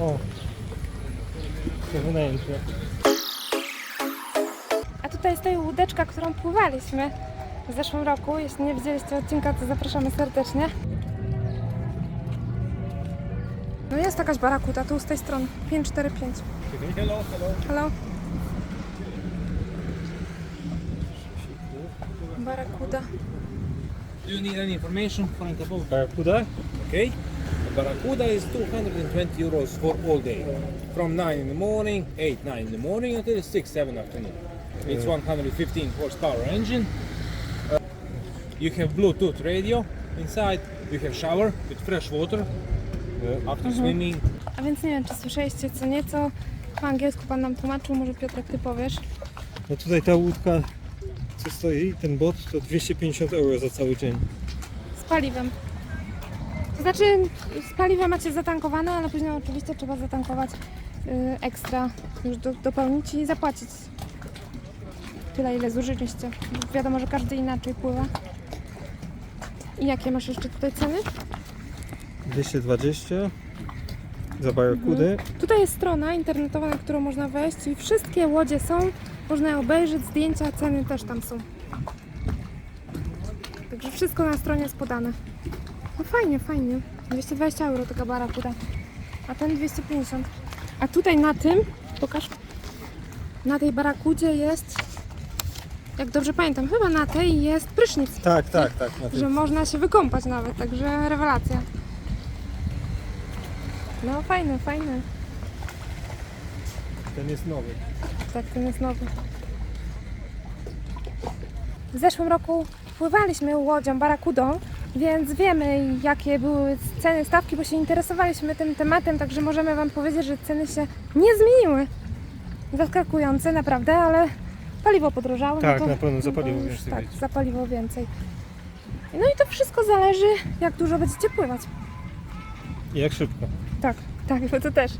O. To wynajęcie. A tutaj stoi łódeczka, którą pływaliśmy w zeszłym roku. Jeśli nie widzieliście odcinka, to zapraszamy serdecznie. No jest jakaś barakuta, tu z tej strony. 545. Hello, hello. Hello? Barakuda. Do you need any information for the boat? Barakuda? Okay. Barracuda is 220 euros for all day. From 9 in the morning, 8, 9 in the morning until 6, 7 afternoon. It's 115 horsepower engine. Uh, you have Bluetooth radio inside. You have shower with fresh water uh, after swimming. A więc nie wiem, czy słyszeliście co nieco. Po angielsku pan nam tłumaczył, może Piotrek ty powiesz. No tutaj ta łódka, co stoi, ten bot, to 250 euro za cały dzień. Z paliwem. To znaczy, z paliwem macie zatankowane, ale później oczywiście trzeba zatankować y, ekstra, już do, dopełnić i zapłacić tyle, ile zużyliście. Wiadomo, że każdy inaczej pływa. I jakie masz jeszcze tutaj ceny? 220 za barakudy. Tutaj jest strona internetowa, na którą można wejść i wszystkie łodzie są, można je obejrzeć, zdjęcia, ceny też tam są. Także wszystko na stronie jest podane. No fajnie, fajnie. 220 euro taka barakuda, a ten 250. A tutaj na tym, pokaż, na tej barakudzie jest, jak dobrze pamiętam, chyba na tej jest prysznic, Tak, tak, tak. Na że można się wykąpać nawet, także rewelacja. No fajne, fajne. Ten jest nowy. Tak, ten jest nowy. W zeszłym roku pływaliśmy łodzią barakudą, więc wiemy jakie były ceny stawki, bo się interesowaliśmy tym tematem, także możemy Wam powiedzieć, że ceny się nie zmieniły. Zaskakujące naprawdę, ale paliwo podrożało. Tak, no to, na pewno za no paliwo już więcej Tak, za paliwo więcej. No i to wszystko zależy, jak dużo będziecie pływać. I jak szybko. Tak, tak, bo to też